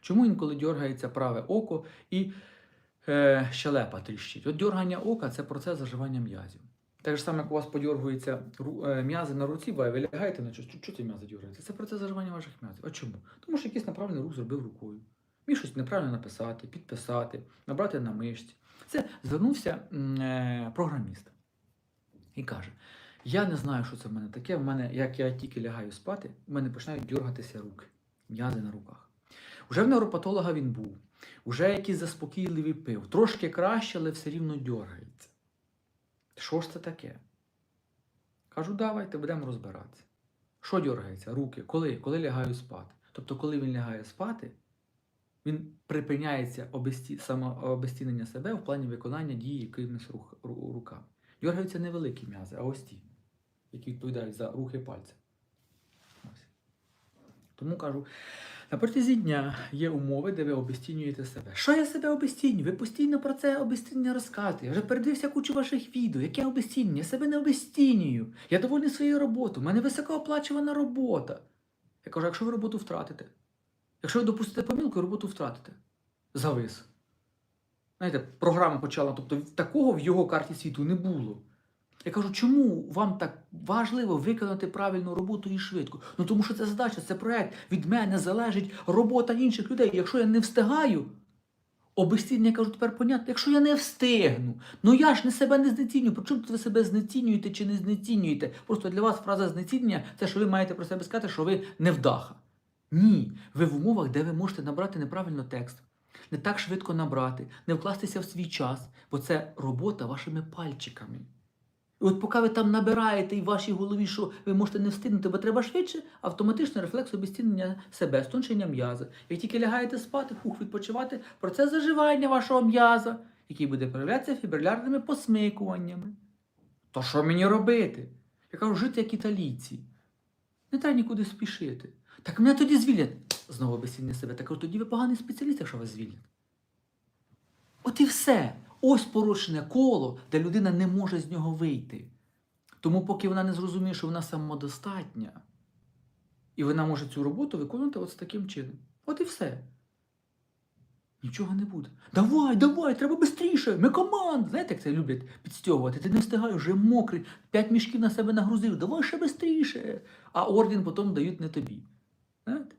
Чому інколи дергається праве око і е, щелепа тріщить? От дергання ока це процес заживання м'язів. Так же саме, як у вас подергуються е, м'язи на руці, буває, ви лягаєте на щось, що ці м'язи дергаються? Це процес заживання ваших м'язів. А чому? Тому що якийсь направлений рух зробив рукою. Міг щось неправильно написати, підписати, набрати на мишці. Це звернувся е, програміст і каже: Я не знаю, що це в мене таке. В мене, як я тільки лягаю спати, в мене починають дергатися руки, м'язи на руках. Уже в невропатолога він був, уже якісь заспокійливі пив, трошки краще, але все рівно дергається. Що ж це таке? Кажу, давайте будемо розбиратися. Що дергається? Руки. Коли? Коли лягаю спати. Тобто, коли він лягає спати, він припиняється обесті... самообезцінення себе в плані виконання дії якимись рух... руками. Дергаються не великі м'язи, а ось ті, які відповідають за рухи пальця. Ось. Тому кажу, на протязі дня є умови, де ви обесцінюєте себе. Що я себе обесцінюю? Ви постійно про це обесцінення розказуєте. Я вже передивився кучу ваших відео. Яке обесцінення? Я себе не обесцінюю. Я довольний своєю роботою. У мене високооплачувана робота. Я кажу, якщо ви роботу втратите, якщо ви допустите помилку, роботу втратите. Завис. Знаєте, програма почала, тобто такого в його карті світу не було. Я кажу, чому вам так важливо виконати правильну роботу і швидко? Ну тому що це задача, це проект. Від мене залежить робота інших людей. Якщо я не встигаю, обесцінення, я кажу, тепер понятно, якщо я не встигну, ну я ж не себе не знецінюю. При чому тут ви себе знецінюєте чи не знецінюєте? Просто для вас фраза знецінення це що ви маєте про себе сказати, що ви невдаха. Ні, ви в умовах, де ви можете набрати неправильно текст, не так швидко набрати, не вкластися в свій час, бо це робота вашими пальчиками. І от поки ви там набираєте і в вашій голові, що ви можете не встигнути, бо треба швидше, автоматичний рефлекс обезцінення себе, стончення м'яза. Як тільки лягаєте спати, фух, відпочивати, процес заживання вашого м'яза, який буде проявлятися фібрилярними посмикуваннями. То що мені робити? Я кажу, жити як італійці. Не треба нікуди спішити. Так мене тоді звільнять. Знову обесцінення себе. Так от тоді ви поганий спеціаліст, якщо вас звільнять. От і все. Ось порушене коло, де людина не може з нього вийти. Тому, поки вона не зрозуміє, що вона самодостатня, і вона може цю роботу виконувати от з таким чином. От і все. Нічого не буде. Давай, давай, треба швидше. Ми команда. Знаєте, як це люблять підстьовувати? Ти не встигаєш, вже мокрий, п'ять мішків на себе нагрузив. Давай ще швидше. А орден потім дають не тобі. Знаєте?